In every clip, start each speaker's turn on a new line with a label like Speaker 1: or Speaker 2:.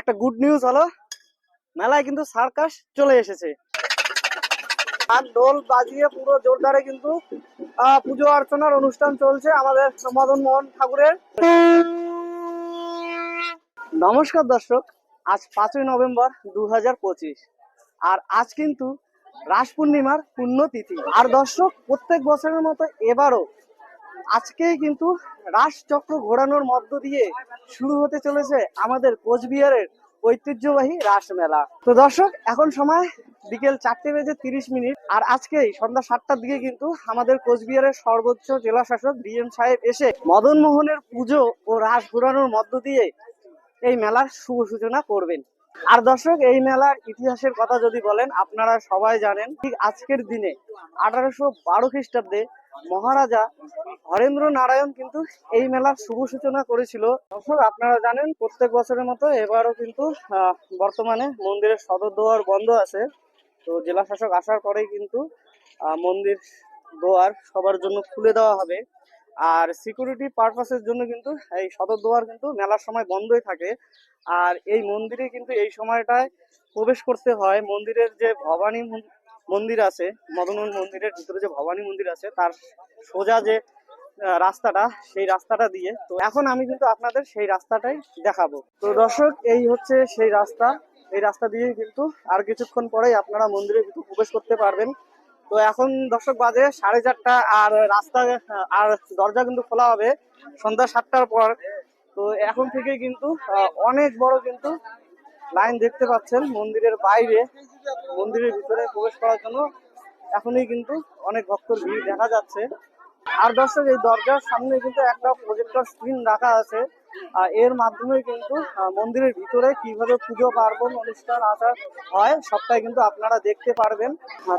Speaker 1: একটা good news হলো। মেলায় কিন্তু সার্কাস চলে এসেছে। আর ঢোল বাজিয়ে পুরো জোরদারে কিন্তু পুজো অর্চনার অনুষ্ঠান চলছে আমাদের মদন মোহন ঠাকুরের। নমস্কার দর্শক, আজ পাঁচই নভেম্বর দু হাজার পঁচিশ। আর আজ কিন্তু রাস পূর্ণিমার পুণ্যতিথি আর দর্শক, প্রত্যেক বছরের মতো এবারও আজকেই কিন্তু রাস চক্র ঘোরানোর মধ্য দিয়ে শুরু হতে চলেছে আমাদের কোচবিহারের ঐতিহ্যবাহী রাস মেলা। তো দর্শক, এখন সময় বিকেল চারটে বেজে তিরিশ মিনিট। আর আজকেই সন্ধ্যা সাতটার দিকে কিন্তু আমাদের কোচবিহারের সর্বোচ্চ জেলা শাসক ডিএম সাহেব এসে মদন মোহনের পুজো ও রাস ঘোরানোর মধ্য দিয়ে এই মেলার শুভ সূচনা করবেন। আর দর্শক, এই মেলার ইতিহাসের কথা যদি বলেন, আপনারা সবাই জানেন, ঠিক আজকের দিনে আঠারোশো বারো খ্রিস্টাব্দে মহারাজা হরেন্দ্র নারায়ণ কিন্তু এই মেলার শুভ সূচনা করেছিল। আপনারা জানেন প্রত্যেক বছরের মতো এবারও কিন্তু বর্তমানে মন্দিরের সদর দোয়ার বন্ধ আছে। তো জেলা শাসক আসার পরেই কিন্তু মন্দির দোয়ার সবার জন্য খুলে দেওয়া হবে। আর সিকিউরিটি পারপাসের জন্য কিন্তু এই সদর দোয়ার কিন্তু মেলার সময় বন্ধই থাকে। আর এই মন্দিরে কিন্তু এই সময়টায় প্রবেশ করতে হয়। মন্দিরের যে ভবানী মন্দির আছে, মদনমোহন মন্দিরের ভিতরে যে ভবানী মন্দির আছে, তার সোজা যে রাস্তাটা, সেই রাস্তাটা দিয়ে। তো এখন আমি কিন্তু আপনাদের সেই রাস্তাটাই দেখাবো। তো দর্শক, এই হচ্ছে সেই রাস্তা। এই রাস্তা দিয়ে কিন্তু আর কিছুক্ষণ পরেই আপনারা মন্দিরে কিন্তু প্রবেশ করতে পারবেন। তো এখন দর্শক বাজে সাড়ে চারটা, আর রাস্তা, আর দরজা কিন্তু খোলা হবে সন্ধ্যা সাতটার পর। তো এখন থেকে কিন্তু অনেক বড় কিন্তু লাইন দেখতে পাচ্ছেন মন্দিরের বাইরে মন্দিরের ভিতরে প্রবেশ করার জন্য। এখনই কিন্তু অনেক ভক্তর ভিড় দেখা যাচ্ছে। আর দর্শক এই দরজার সামনে কিন্তু একটা প্রজেক্টর স্ক্রিন রাখা আছে। এর মাধ্যমে কিন্তু মন্দিরের ভিতরে কীভাবে পুজো পার্বণ অনুষ্ঠান আচার হয় সবটাই কিন্তু আপনারা দেখতে পারবেন।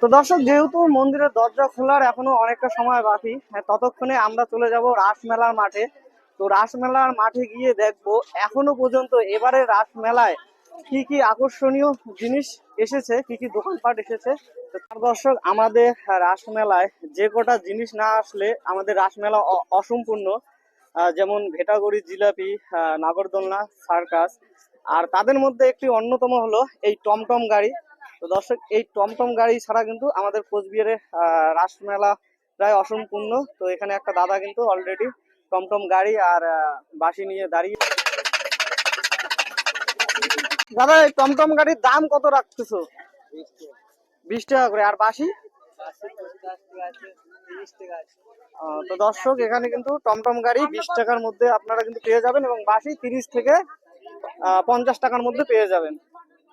Speaker 1: তো দর্শক যেহেতু মন্দিরের দরজা খোলার এখনও অনেকটা সময় বাকি হ্যাঁ, ততক্ষণে আমরা চলে যাব রাস মেলার মাঠে। তো রাস মেলার মাঠে গিয়ে দেখব এখনও পর্যন্ত এবারে রাস মেলায় কি কি আকর্ষণীয় জিনিস এসেছে? কি কি দোকানপাট এসেছে? তার দর্শক আমাদের রাস মেলায় যে কটা জিনিস না আসলে আমাদের রাস মেলা অ- অসম্পূর্ণ। যেমন ভেটাগড়ি জিলাপি নাগরদোলনা সার্কাস। আর তাদের মধ্যে একটি অন্যতম হলো এই টমটম গাড়ি। তো দর্শক এই টমটম গাড়ি ছাড়া কিন্তু আমাদের কোচবিহারে আহ, রাস মেলা প্রায় অসম্পূর্ণ। তো এখানে একটা দাদা কিন্তু অলরেডি টমটম গাড়ি আর বাঁশি নিয়ে দাঁড়িয়ে দাদা, এই টমটম গাড়ির দাম কত রাখতেছো? বিশ টাকা করে। আর বাসি তো দর্শক, এখানে কিন্তু টমটম গাড়ি বিশ টাকার মধ্যে আপনারা কিন্তু পেয়ে যাবেন এবং বাসি তিরিশ থেকে পঞ্চাশ টাকার মধ্যে পেয়ে যাবেন।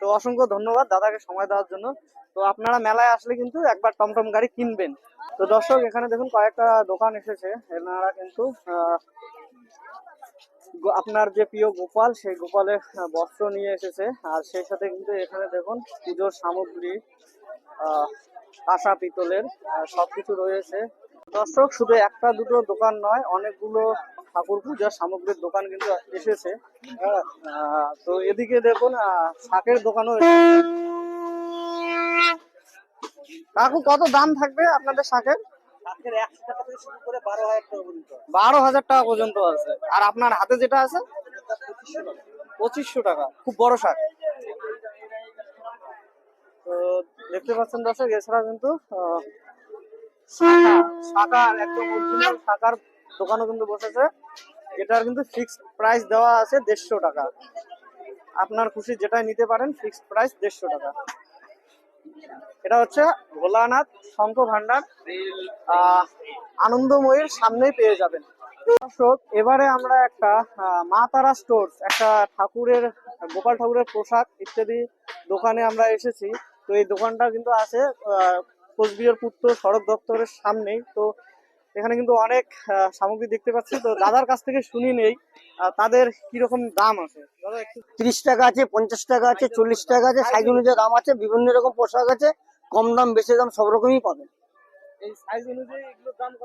Speaker 1: তো অসংখ্য ধন্যবাদ দাদাকে সময় দেওয়ার জন্য। তো আপনারা মেলায় আসলে কিন্তু একবার টমটম গাড়ি কিনবেন। তো দর্শক, এখানে দেখুন কয়েকটা দোকান এসেছে। এনারা কিন্তু আপনার যে প্রিয় গোপাল সেই গোপালের বস্ত্র নিয়ে এসেছে। আর সেই সাথে কিন্তু এখানে দেখুন পুজোর সামগ্রী কাঁসা পিতলের আহ, সবকিছু রয়েছে। দর্শক শুধু একটা দুটো দোকান নয় অনেকগুলো ঠাকুর পূজার সামগ্রীর দোকান কিন্তু এসেছে। হ্যাঁ, তো এদিকে দেখুন শাকের দোকানও। কাকু কত দাম থাকবে আপনাদের শাকের?
Speaker 2: শাকের বারো হাজার টাকা পর্যন্ত।
Speaker 1: আছে। আর আপনার হাতে যেটা আছে?
Speaker 2: পঁচিশশো টাকা।
Speaker 1: খুব বড় শাক। দেখতে পাচ্ছেন দর্শক, এছাড়া কিন্তু শাখার একদম দোকানও কিন্তু বসেছে। যেটার কিন্তু ফিক্সড প্রাইস দেওয়া আছে দেড়শো টাকা। আপনার খুশি যেটাই নিতে পারেন ফিক্সড প্রাইস দেড়শো টাকা। এটা হচ্ছে ভোলানাথ শঙ্খ ভান্ডার। আনন্দময়ের সামনেই পেয়ে যাবেন। দর্শক, এবারে আমরা একটা মা তারা স্টোর একটা ঠাকুরের, গোপাল ঠাকুরের পোশাক ইত্যাদি দোকানে আমরা এসেছি। তো এই দোকানটা কিন্তু আছে কোচবিহার পুত্র সড়ক দপ্তরের সামনেই। তো এখানে কিন্তু অনেক সামগ্রী দেখতে পাচ্ছি। তো দাদার কাছ থেকে শুনি নেই তাদের কীরকম দাম আছে?
Speaker 2: তিরিশ টাকা আছে পঞ্চাশ টাকা আছে চল্লিশ টাকা আছে সাইজ অনুযায়ী দাম আছে বিভিন্ন রকম পোশাক আছে কম দাম বেশি দাম সব রকমই পাবেন।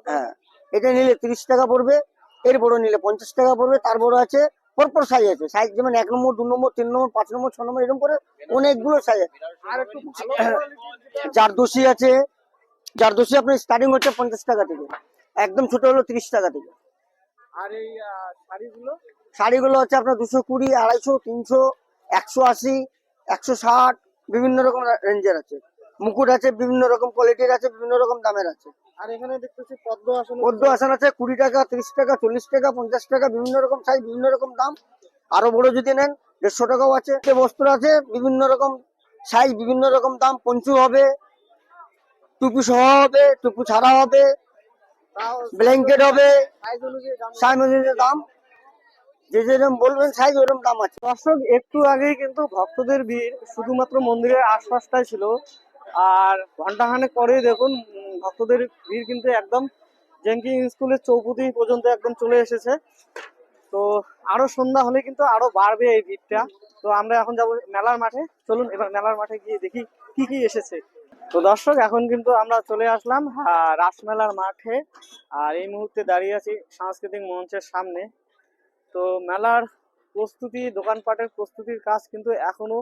Speaker 2: হ্যাঁ এটা নিলে তিরিশ টাকা পড়বে এর বড় নিলে পঞ্চাশ টাকা পড়বে তার বড় আছে পরপর সাইজ আছে। সাইজ যেমন এক নম্বর দু নম্বর তিন নম্বর পাঁচ নম্বর ছ নম্বর এরকম করে অনেকগুলো সাইজ আছে। জারদোষি আছে জারদোষি আপনার স্টার্টিং হচ্ছে পঞ্চাশ টাকা থেকে। একদম ছোট হলো তিরিশ টাকা থেকে
Speaker 1: আর এই শাড়িগুলো?
Speaker 2: শাড়িগুলো হচ্ছে আপনার দুশো কুড়ি আড়াইশো তিনশো একশো আশি একশো ষাট বিভিন্ন রকম রেঞ্জের আছে। মুকুট আছে বিভিন্ন রকম কোয়ালিটির আছে বিভিন্ন রকম দামের আছে।
Speaker 1: আর এখানে দেখতেছি পদ্ম আসন
Speaker 2: পদ্ম আসন আছে কুড়ি টাকা তিরিশ টাকা চল্লিশ টাকা পঞ্চাশ টাকা বিভিন্ন রকম সাইজ বিভিন্ন রকম দাম। আরও বড় যদি নেন দেড়শো টাকাও আছে। বস্ত্র আছে বিভিন্ন রকম সাইজ বিভিন্ন রকম দাম। পঞ্চু হবে টুপি সহ হবে টুপি ছাড়া হবে। ব্ল্যাঙ্কেট হবে
Speaker 1: সাইজ অনুযায়ী দাম
Speaker 2: যে যেরকম বলবেন সাইজ ওরকম দাম আছে।
Speaker 1: দর্শক একটু আগেই কিন্তু ভক্তদের ভিড় শুধুমাত্র মন্দিরের আশপাশটাই ছিল। আর ঘন্টাখানেক পরেই দেখুন উম, ভক্তদের ভিড় কিন্তু একদম জেঙ্কিং স্কুলের চৌপতি পর্যন্ত একদম চলে এসেছে। তো আরও সন্ধ্যা হলে কিন্তু আরও বাড়বে এই ভিড়টা। তো আমরা এখন যাব মেলার মাঠে। চলুন এবার মেলার মাঠে গিয়ে দেখি কি কি এসেছে। তো দর্শক, এখন কিন্তু আমরা চলে আসলাম রাসমেলার মাঠে। আর এই মুহূর্তে দাঁড়িয়ে আছি সাংস্কৃতিক মঞ্চের সামনে। তো মেলার প্রস্তুতি, দোকানপাটের প্রস্তুতির কাজ কিন্তু এখনও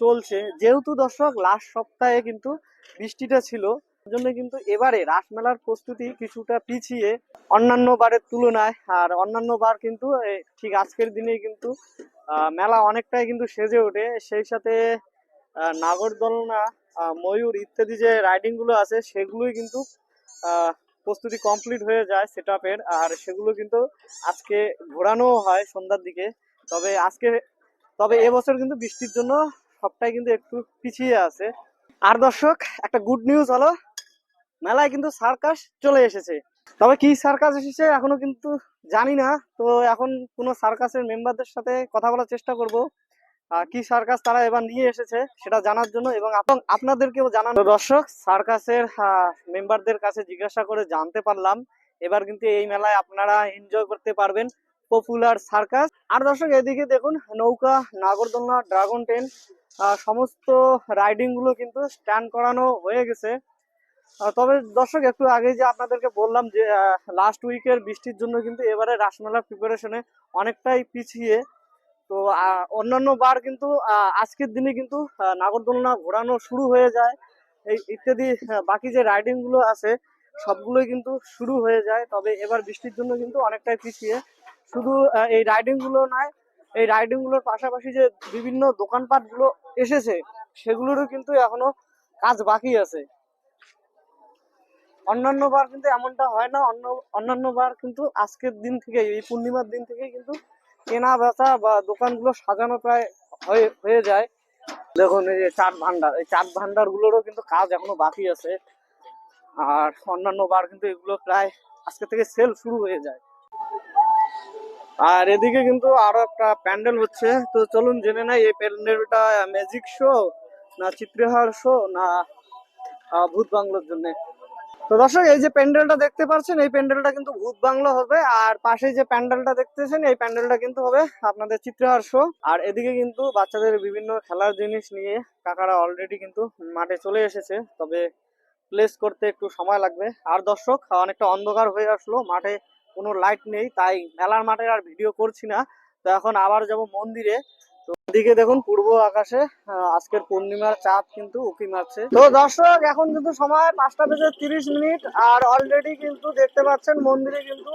Speaker 1: চলছে। যেহেতু দর্শক লাস্ট সপ্তাহে কিন্তু বৃষ্টিটা ছিল জন্য কিন্তু এবারে রাসমেলার প্রস্তুতি কিছুটা পিছিয়ে অন্যান্য বারের তুলনায়। আর অন্যান্য বার কিন্তু ঠিক আজকের দিনেই কিন্তু মেলা অনেকটাই কিন্তু সেজে ওঠে। সেই সাথে নাগরদোলনা ময়ূর ইত্যাদি যে রাইডিংগুলো আছে, সেগুলোই কিন্তু প্রস্তুতি কমপ্লিট হয়ে যায় সেট আপের আর সেগুলো কিন্তু আজকে ঘোরানো হয় সন্ধ্যার দিকে। তবে আজকে, তবে এবছর কিন্তু বৃষ্টির জন্য সবটাই কিন্তু একটু পিছিয়ে আছে। আর দর্শক, একটা গুড নিউজ হলো, মেলায় কিন্তু সার্কাস চলে এসেছে। তবে কি সার্কাস এসেছে এখনও কিন্তু জানি না। তো এখন কোনো সার্কাসের মেম্বারদের সাথে কথা বলার চেষ্টা করব। কি সার্কাস তারা এবার নিয়ে এসেছে সেটা জানার জন্য এবং আপনাদেরকেও জানানো দর্শক, সার্কাসের মেম্বারদের কাছে জিজ্ঞাসা করে জানতে পারলাম। এবার কিন্তু এই মেলায় আপনারা এনজয় করতে পারবেন পপুলার সার্কাস। আর দর্শক, এদিকে দেখুন, নৌকা, নাগরদোলনা ড্রাগন ট্রেন সমস্ত রাইডিংগুলো কিন্তু স্ট্যান্ড করানো হয়ে গেছে। তবে দর্শক, একটু আগে যে আপনাদেরকে বললাম যে লাস্ট উইকের বৃষ্টির জন্য কিন্তু এবারে রাসমেলার প্রিপারেশনে অনেকটাই পিছিয়ে তো অন্যান্য বার কিন্তু আজকের দিনে কিন্তু নাগরদোলনা ঘোরানো শুরু হয়ে যায়। এই ইত্যাদি বাকি যে রাইডিংগুলো আছে, সবগুলোই কিন্তু শুরু হয়ে যায়। তবে এবার বৃষ্টির জন্য কিন্তু অনেকটাই পিছিয়ে। শুধু এই রাইডিংগুলো নয়, এই রাইডিংগুলোর পাশাপাশি যে বিভিন্ন দোকানপাটগুলো এসেছে, সেগুলোরও কিন্তু এখনও কাজ বাকি আছে। অন্যান্য বার কিন্তু এমনটা হয় না। অন্য, অন্যান্য বার কিন্তু আজকের দিন থেকে, এই পূর্ণিমার দিন থেকে কিন্তু কেনা বেচা বা দোকানগুলো সাজানো প্রায় হয়ে যায়। দেখুন, এই যে চাট ভান্ডার, এই চাট ভান্ডার গুলোরও কিন্তু কাজ এখনও বাকি আছে। আর অন্যান্য বার কিন্তু এগুলো প্রায় আজকে থেকে সেল শুরু হয়ে যায়। আর এদিকে কিন্তু আরও একটা প্যান্ডেল হচ্ছে। তো চলুন জেনে নাই, এই প্যান্ডেলটা ম্যাজিক শো না চিত্রহার শো না ভূত বাংলোর জন্য? তো দর্শক, এই যে প্যান্ডেলটা দেখতে পাচ্ছেন, এই প্যান্ডেলটা কিন্তু ভূত বাংলা হবে। আর পাশে যে প্যান্ডেলটা দেখতেছেন, এই প্যান্ডেলটা কিন্তু হবে আপনাদের চিত্রহার শো আর এদিকে কিন্তু বাচ্চাদের বিভিন্ন খেলার জিনিস নিয়ে কাকারা অলরেডি কিন্তু মাঠে চলে এসেছে। তবে প্লেস করতে একটু সময় লাগবে। আর দর্শক, অনেকটা অন্ধকার হয়ে আসলো, মাঠে কোনো লাইট নেই, তাই মেলার মাঠে আর ভিডিও করছি না। তো এখন আবার যাব মন্দিরে। তো দেখুন, পূর্ব আকাশে আজকের পূর্ণিমার চাঁদ কিন্তু উকি মারছে। তো দর্শক, এখন কিন্তু সময় পাঁচটা বেজে তিরিশ মিনিট, আর অলরেডি কিন্তু দেখতে পাচ্ছেন, মন্দিরে কিন্তু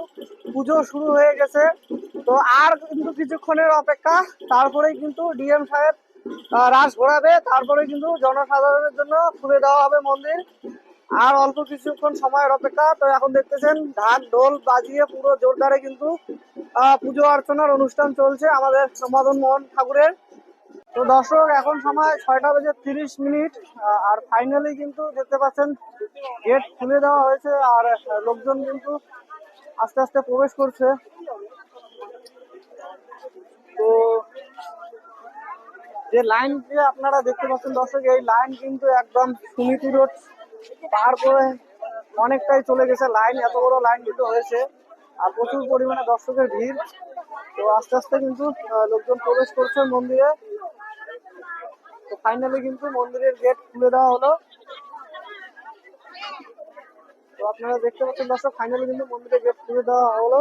Speaker 1: পুজো শুরু হয়ে গেছে। তো আর কিন্তু কিছুক্ষণের অপেক্ষা, তারপরেই কিন্তু ডিএম সাহেব রাস ঘোরাবে, তারপরে কিন্তু জনসাধারণের জন্য খুলে দেওয়া হবে মন্দির। আর অল্প কিছুক্ষণ সময়ের অপেক্ষা, তো এখন দেখতেছেন ঢাক ঢোল বাজিয়ে পুরো জোরদারে কিন্তু পুজো অর্চনার অনুষ্ঠান চলছে আমাদের মদন মোহন ঠাকুরের। তো দর্শক, এখন সময় ছয়টা বেজে তিরিশ মিনিট আর ফাইনালি কিন্তু দেখতে পাচ্ছেন গেট খুলে দেওয়া হয়েছে, আর লোকজন কিন্তু আস্তে আস্তে প্রবেশ করছে। তো যে লাইন যে আপনারা দেখতে পাচ্ছেন দর্শক, এই লাইন কিন্তু একদম সুমিতি রোড পার করে অনেকটাই চলে গেছে। লাইন এত বড় লাইন কিন্তু হয়েছে। আর প্রচুর পরিমাণে দর্শকের ভিড়। তো আস্তে আস্তে কিন্তু লোকজন প্রবেশ করছে মন্দিরে। তো ফাইনালি কিন্তু মন্দিরের গেট খুলে দেওয়া হলো। তো আপনারা দেখতে পাচ্ছেন দর্শক ফাইনালি কিন্তু মন্দিরের গেট খুলে দেওয়া হলো।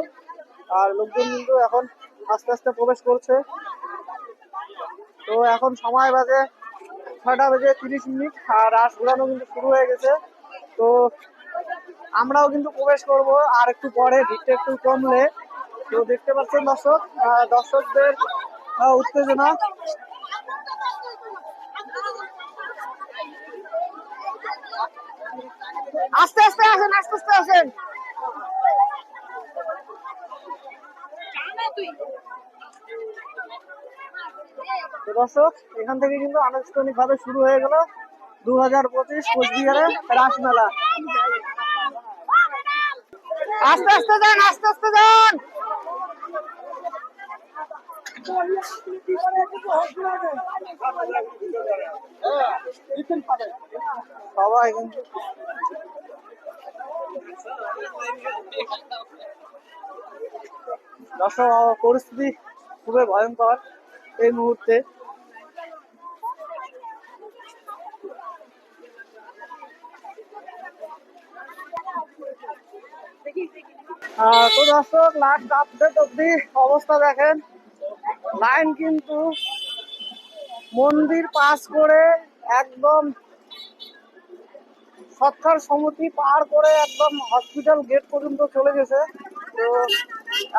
Speaker 1: আর লোকজন কিন্তু এখন আস্তে আস্তে প্রবেশ করছে। তো এখন সময় বাজে ছয়টা বেজে তিরিশ মিনিট, আর রাস ঘোরানো কিন্তু শুরু হয়ে গেছে। তো আমরাও কিন্তু প্রবেশ করব, আর একটু পরে ভিড়টা একটু কমলে। তো দেখতে পাচ্ছেন দর্শক দর্শকদের উত্তেজনা। আস্তে আস্তে আসেন, আস্তে আস্তে আসেন। দর্শক, এখান থেকে কিন্তু আনুষ্ঠানিক ভাবে শুরু হয়ে গেল। দু হাজার পঁচিশ কোচবিহারের রাসমেলা। আস্তে আস্তে যান আস্তে আস্তে যান। সবাই দর্শক পরিস্থিতি খুবই ভয়ঙ্কর এই মুহূর্তে। তো দর্শক লাস্ট আপডেট অব্দি অবস্থা দেখেন। লাইন কিন্তু মন্দির পাস করে একদম সৎকার সমিতি পার করে একদম হসপিটাল গেট পর্যন্ত চলে গেছে। তো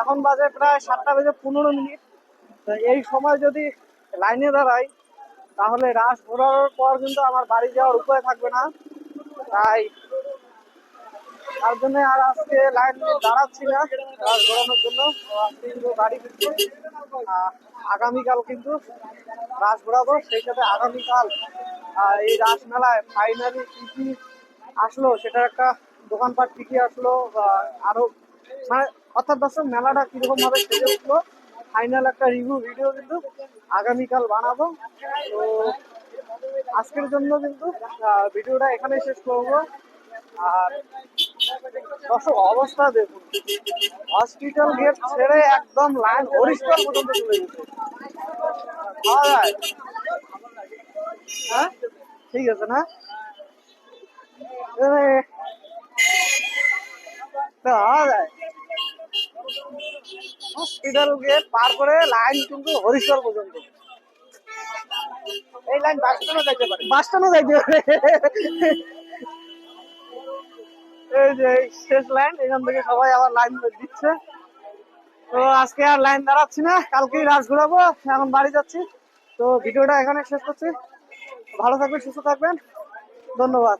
Speaker 1: এখন বাজে প্রায় সাতটা বেজে পনেরো মিনিট। তো এই সময় যদি লাইনে দাঁড়াই, তাহলে রাস ঘোরার পর কিন্তু আমার বাড়ি যাওয়ার উপায় থাকবে না। তাই তার জন্য আর আজকে লাইন দাঁড়াচ্ছি না। ঘোরানোর জন্য। কিন্তু ফিরছি। আগামীকাল কিন্তু রাস ঘোরাবো। সেই সাথে আগামীকাল এই রাস মেলায় ফাইনালি কি কি আসলো সেটার একটা দোকানপাট কি কি আসলো, বা আরও মানে অর্থাৎ দর্শক, মেলাটা কীরকম ভাবে সেজে উঠল ফাইনাল একটা রিভিউ ভিডিও কিন্তু আগামীকাল বানাবো। তো আজকের জন্য কিন্তু ভিডিওটা এখানে শেষ করব। আর দর্শক, অবস্থা দেখুন। হসপিটাল গেট ছেড়ে একদম লাইন হরিস্টার পর্যন্ত চলে গেছে। হ্যাঁ? ঠিক আছে না? হসপিটাল গেট পার করে লাইন কিন্তু হরিশ্বর পর্যন্ত। এই লাইন বাস স্ট্যান্ডও যাইতে পারে। বাস স্ট্যান্ডও যাইতে পারে। এই যে শেষ লাইন, এখান থেকে সবাই আবার লাইন দিচ্ছে। তো আজকে আর লাইন দাঁড়াচ্ছি না, কালকেই রাস ঘুরাবো, এখন বাড়ি যাচ্ছি। তো ভিডিওটা এখানে শেষ করছি। ভালো থাকবেন, সুস্থ থাকবেন। ধন্যবাদ।